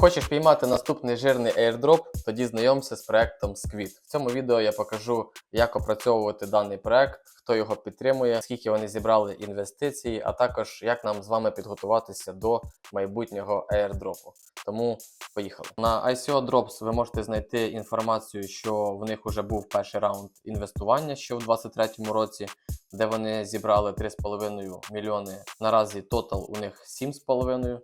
Хочеш піймати наступний жирний airdrop, тоді знайомся з проектом Squid. В цьому відео я покажу, як опрацьовувати даний проект, хто його підтримує, скільки вони зібрали інвестицій, а також як нам з вами підготуватися до майбутнього airdropу. Тому поїхали. На ICO Drops ви можете знайти інформацію, що в них вже був перший раунд інвестування ще в 2023 році, де вони зібрали 3,5 мільйони. Наразі тотал у них 7,5.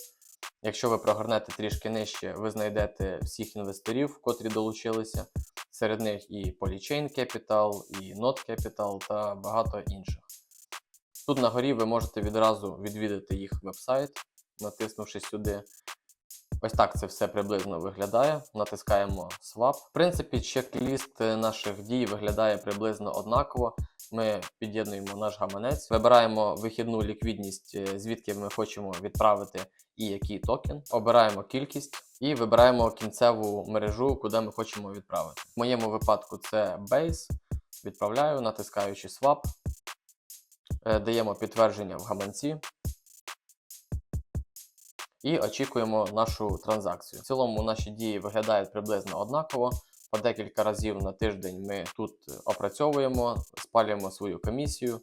Якщо ви прогорнете трішки нижче, ви знайдете всіх інвесторів, котрі долучилися. Серед них і Polychain Capital, і Not Capital та багато інших. Тут на горі ви можете відразу відвідати їх вебсайт, натиснувши сюди. Ось так це все приблизно виглядає. Натискаємо Swap. В принципі, чек-ліст наших дій виглядає приблизно однаково. Ми під'єднуємо наш гаманець, вибираємо вихідну ліквідність, е, звідки ми хочемо відправити і який токен. Обираємо кількість і вибираємо кінцеву мережу, куди ми хочемо відправити. В моєму випадку це Base. Відправляю, натискаючи Swap. Е, Даємо підтвердження в гаманці. І очікуємо нашу транзакцію. В цілому наші дії виглядають приблизно однаково. По декілька разів на тиждень ми тут опрацьовуємо, спалюємо свою комісію.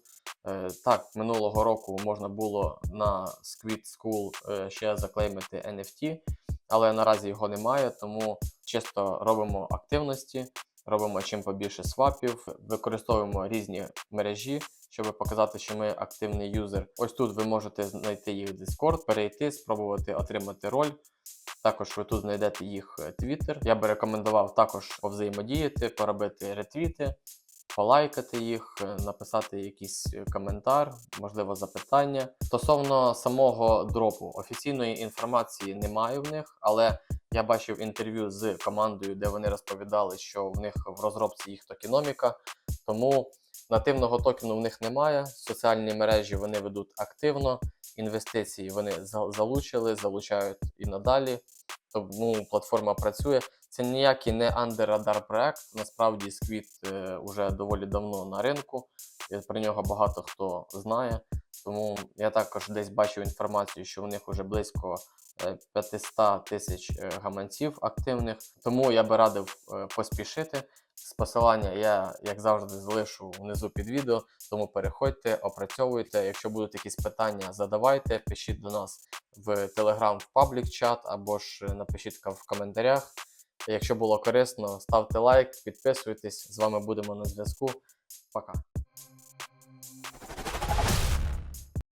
Е, Так, минулого року можна було на Squid School е, ще заклеймити NFT, але наразі його немає, тому чисто робимо активності, робимо чим побільше свапів, використовуємо різні мережі, щоб показати, що ми активний юзер. Ось тут ви можете знайти їх в Discord, перейти, спробувати отримати роль. Також ви тут знайдете їх Twitter. Я би рекомендував також повзаємодіяти, поробити ретвіти, полайкати їх, е, написати якийсь е, коментар, можливо, запитання. Стосовно самого дропу, офіційної інформації немає в них, але я бачив інтерв'ю з командою, де вони розповідали, що в них в розробці їх токеноміка. Тому нативного токену в них немає. Соціальні мережі вони ведуть активно, інвестиції вони залучили, залучають і надалі. Тому платформа працює. Це ніякий не андеррадар проект. Насправді Squid е, уже доволі давно на ринку. Про нього багато хто знає. Тому я також десь бачив інформацію, що у них вже близько е, 500 тисяч е, гаманців активних. Тому я би радив е, поспішити. З посилання я, як завжди, залишу внизу під відео. Тому переходьте, опрацьовуйте. Якщо будуть якісь питання, задавайте, пишіть до нас в Telegram в паблік чат або ж е, напишіть в коментарях. Якщо було корисно, ставте лайк, підписуйтесь. З вами будемо на зв'язку. Пока.